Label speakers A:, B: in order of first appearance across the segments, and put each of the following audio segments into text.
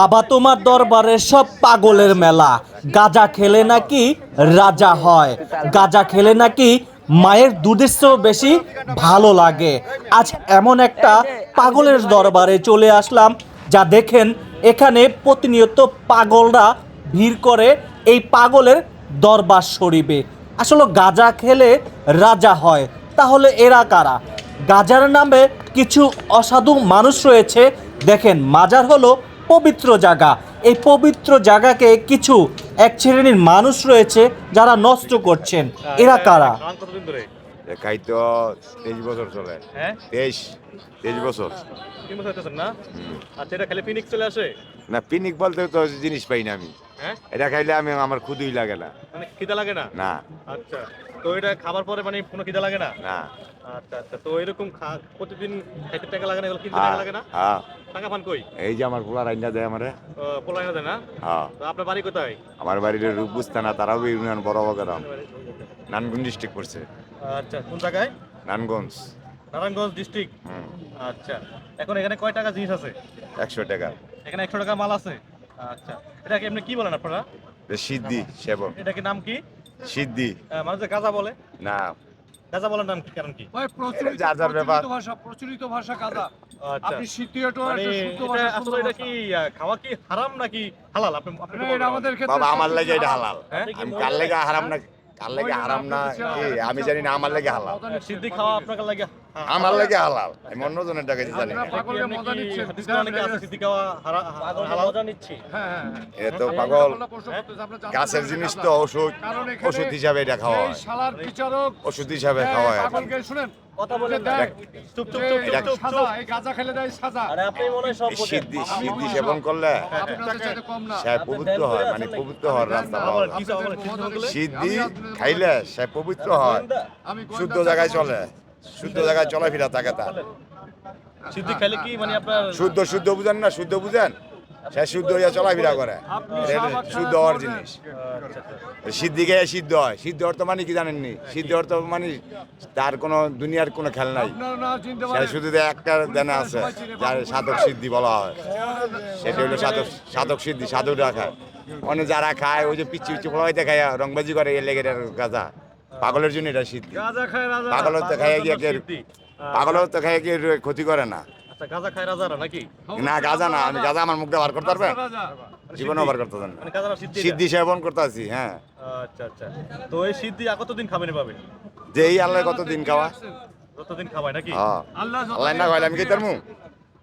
A: বাবা তোমার দরবারে সব পাগলের মেলা। গাজা খেলে নাকি রাজা হয়। গাজা খেলে নাকি মায়ের দুধের চেয়েও বেশি ভালো লাগে। আজ এমন একটা পাগলের দরবারে চলে আসলাম, যা দেখেন এখানে প্রতিনিয়ত পাগলরা ভিড় করে এই পাগলের দরবার শরীফে। আসলে গাজা খেলে রাজা হয়, তাহলে এরা কারা? গাজার নামে কিছু অসাধু মানুষ রয়েছে। দেখেন, মাজার হলো পবিত্র জায়গা এই পবিত্র জায়গাকে কিছু এক শ্রেণির মানুষ রয়েছে যারা নষ্ট করছেন। এরা কারা?
B: খান কতদিন ধরে
C: খাই তো তেইশ বছর চলে।
B: হ্যাঁ?
C: তেইশ তেইশ বছর।
B: না? আচ্ছা এটা খেলে ফিনিক্স চলে আসে?
C: না পিকনিক বলতে তো জিনিস পাই না আমি।
B: হ্যাঁ?
C: এটা খাইলে আমি আমার খুদই লাগে না।
B: মানে খিদা লাগে না?
C: না।
B: আচ্ছা তো এটা খাবার পরে মানে কোনো খিদা লাগে না?
C: না।
B: আচ্ছা আচ্ছা। তো এরকম প্রতিদিন খাইতে টাকা লাগে না এগুলো কিনতে
C: হ্যাঁ
B: টাকা লাগে না?
C: হ্যাঁ।
B: টাকা পান কই?
C: এই যে আমার পোলা রান্না দেয় আমারে।
B: পোলাই না দেয় না?
C: হ্যাঁ।
B: তো আপনার বাড়ি কোথায়?
C: আমার বাড়ির ইউনিয়ন বড় নানগঞ্জ ডিস্ট্রিক্ট পড়ছে।
B: আচ্ছা কোন জায়গায়?
C: নানগঞ্জ
B: নারায়ণগঞ্জ ডিস্ট্রিক্ট আচ্ছা। এখন এখানে কয় টাকা জিনিস আছে?
C: একশো টাকা।
B: এখানে একশো টাকা মাল আছে? আচ্ছা। এটাকে এমনি কি বলেন আপনারা?
C: সিদ্ধি সেবক।
B: এটা কি নাম কি?
C: সিদ্ধি।
B: মানুষ যে গাঁজা বলে?
C: না।
B: গাঁজা বলার নাম কি কারণ কি?
D: ভাই প্রচলিত
C: ব্যাপার।
D: ভাষা প্রচলিত ভাষা কাদা
B: আচ্ছা।
D: আপনি
B: মানে
D: একটা শুদ্ধ ভাষা
B: আসলে এটা কি খাওয়া কি হারাম নাকি হালাল? আপনি
D: এটা আমাদের ক্ষেত্রে
C: বাবা আমার লাগে এটা
D: হালাল।
B: হ্যাঁ?
C: আমি কার লেগে হারাম না কার লেগে হারাম না কি আমি জানি না আমার লেগে হালাল।
B: সিদ্ধি খাওয়া আপনার লাগে
C: আমার লেগে হালাল। আমি অন্যজনের টাকা
B: দিতে জানি
D: মেনে
B: নিচ্ছি।
D: হ্যাঁ, হ্যাঁ, হ্যাঁ।
C: এ তো পাগল। গাছের জিনিস তো ওষুধ ওষুধ হিসাবে এটা খাওয়া হয়। ওষুধ হিসাবে খাওয়া হয়।
D: শুনেন
B: মনে হয়
C: সিদ্ধি সেবন করলে সে পবিত্র হয় মানে পবিত্র হওয়ার রাস্তা পাওয়া। সিদ্ধি খাইলে সে পবিত্র হয়। শুদ্ধ জায়গায় চলে। শুদ্ধ জায়গায় চলাফেরা থাকে তার।
B: সিদ্ধি খেলে কি মানে আপনার
C: শুদ্ধ শুদ্ধ বুঝেন না শুদ্ধ বুঝেন? সে শুদ্ধ হইয়া চলাফেরা করে। শুদ্ধ হওয়ার জিনিস।
B: আচ্ছা আচ্ছা।
C: সিদ্ধি খেয়ে সিদ্ধ হয়। সিদ্ধ অর্থ মানে কি জানেননি সিদ্ধ অর্থ মানে তার কোনো দুনিয়ার কোনো খেল নাই। সে শুধু একটা দেনা আছে যার সাধক সিদ্ধি বলা হয়। সেটা হলো সাধক সাধক সিদ্ধি সাধুরা খায়। অনেক যারা খায় ওই যে পিচ্ছি পিচ্ছি ফলাইতে খায় রংবাজি করে এর লেগে এটার গাজা। পাগলের জন্য এটা সিদ্ধি।
D: গাঁজা খায় রাজা।
C: পাগলের তো খাইয়ে গিয়ে পাগলের তো খাইয়ে গিয়ে ক্ষতি করে না।
B: আচ্ছা গাঁজা খায় রাজারা নাকি?
C: না গাজা না আমি গাজা আমার মুখটা বার করতে পারবেন জীবনও বার করতে পারবেন না।
B: মানে গাঁজাটা সিদ্ধি
C: সিদ্ধি সেবন করতে আছি হ্যাঁ।
B: আচ্ছা আচ্ছা। তো এই সিদ্ধি আর কতদিন খাবেন এভাবে
C: যে এই আল্লাহ কত দিন খাওয়া?
B: যতদিন খাবাই নাকি?
D: আল্লাহ
C: আল্লাহ না খাইলে আমি কি তার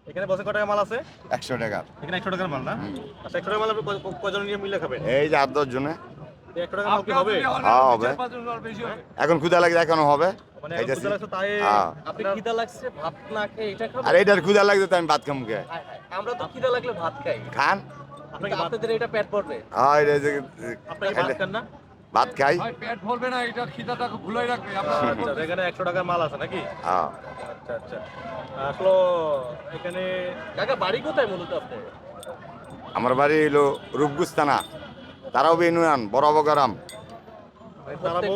B: এখানে বসে কত টাকা মাল আছে?
C: একশো টাকা।
B: এখানে একশো টাকার মাল না? আচ্ছা একশো টাকার মাল আপনি কজন নিয়ে মিলে খাবেন?
C: এই যে আট দশ জনে। হ্যাঁ, হবে। এখন ক্ষুদা লাগে এখনও হবে।
B: মানে
C: হ্যাঁ।
B: আপনি খিদা লাগছে ভাত না খেয়ে এটা খাবেন?
C: আর এইটার ক্ষুদা লাগছে তো আমি ভাত খাম কে?
B: আমরা তো খিদা লাগলে ভাত খাই।
C: খান।
B: আপনাদের এটা পেট পড়বে
C: হ্যাঁ এটা
B: ভাত খান না?
C: ভাত খাই।
D: পেট ভরবে না এটা খিদাটাকে ভুলাই রাখবে। আপনারা
B: আচ্ছা এখানে একশো টাকার মাল আছে নাকি?
C: হ্যাঁ।
B: আচ্ছা আচ্ছা। আসলে এখানে কাকা বাড়ি কোথায় মূলত আপনার?
C: আমার বাড়ি হলো রূপগুস্তানা তারাও বিনয়ান বড় বগরাম
B: তারাবো